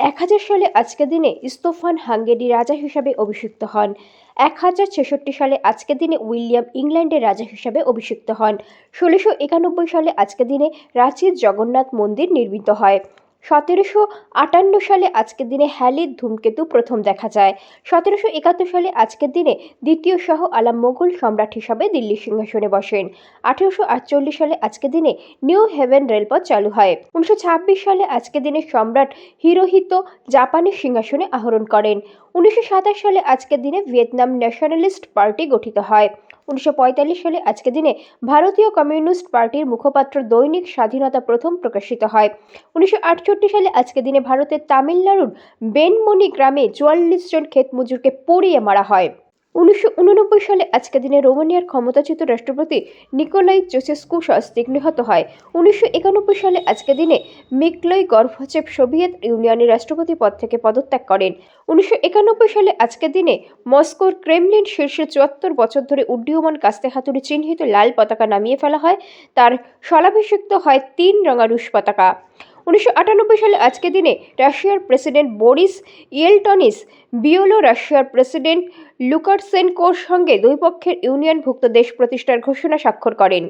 এক হাজার সালে আজকের দিনে ইস্তফান হাঙ্গেরি রাজা হিসাবে অভিষিক্ত হন। এক হাজার ছেষট্টি সালে আজকের দিনে উইলিয়াম ইংল্যান্ডের রাজা হিসাবে অভিষিক্ত হন। ষোলোশো একানব্বই সালে আজকের দিনে রাঁচির জগন্নাথ মন্দির নির্মিত হয়। সতেরোশো আটান্ন সালে আজকের দিনে হ্যালির ধূমকেতু প্রথম দেখা যায়। সতেরোশো একাত্তর সালে আজকের দিনে দ্বিতীয় শাহ আলাম মোগল সম্রাট হিসাবে দিল্লির সিংহাসনে বসেন। আঠেরোশো আটচল্লিশ সালে আজকের দিনে নিউ হেভেন রেলপথ চালু হয়। উনিশশো ছাব্বিশ সালে আজকের দিনে সম্রাট হিরোহিত জাপানের সিংহাসনে আহরণ করেন। উনিশশো সাতাশ সালে আজকের দিনে ভিয়েতনাম ন্যাশনালিস্ট পার্টি গঠিত হয়। উনিশশো পঁয়তাল্লিশ সালে আজকের দিনে ভারতীয় কমিউনিস্ট পার্টির মুখপাত্র দৈনিক স্বাধীনতা প্রথম প্রকাশিত হয়। উনিশশো আটষট্টি সালে আজকের দিনে ভারতের তামিলনাড়ুর বেনমনি গ্রামে চুয়াল্লিশ জন ক্ষেত মজুরকে পুড়িয়ে মারা হয়। উনিশশো উননব্বই সালে আজকের দিনে রোমানিয়ার ক্ষমতাচ্যুত রাষ্ট্রপতি নিকোলাই চোসেস্কু সস্তিক নিহত হয়। উনিশশো একানব্বই সালে আজকের দিনে মিকলই গর্ভচেপ সোভিয়েত ইউনিয়নের রাষ্ট্রপতি পদ থেকে পদত্যাগ করেন। উনিশশো একানব্বই সালে আজকের দিনে মস্কোর ক্রেমলিন শীর্ষে চুয়াত্তর বছর ধরে উড্ডীয়মান কাস্তে হাতুড়ি চিহ্নিত লাল পতাকা নামিয়ে ফেলা হয়। তার স্থলাভিষিক্ত হয় তিন রঙা রুশ পতাকা। উনিশশো আটানব্বই সালে আজকে দিনে রাশিয়ার প্রেসিডেন্ট বরিস ইয়েলটনিস বিওলো রাশিয়ার প্রেসিডেন্ট লুকারসেনকোর সঙ্গে দুই পক্ষের ইউনিয়নভুক্ত দেশ প্রতিষ্ঠার ঘোষণা স্বাক্ষর করেন।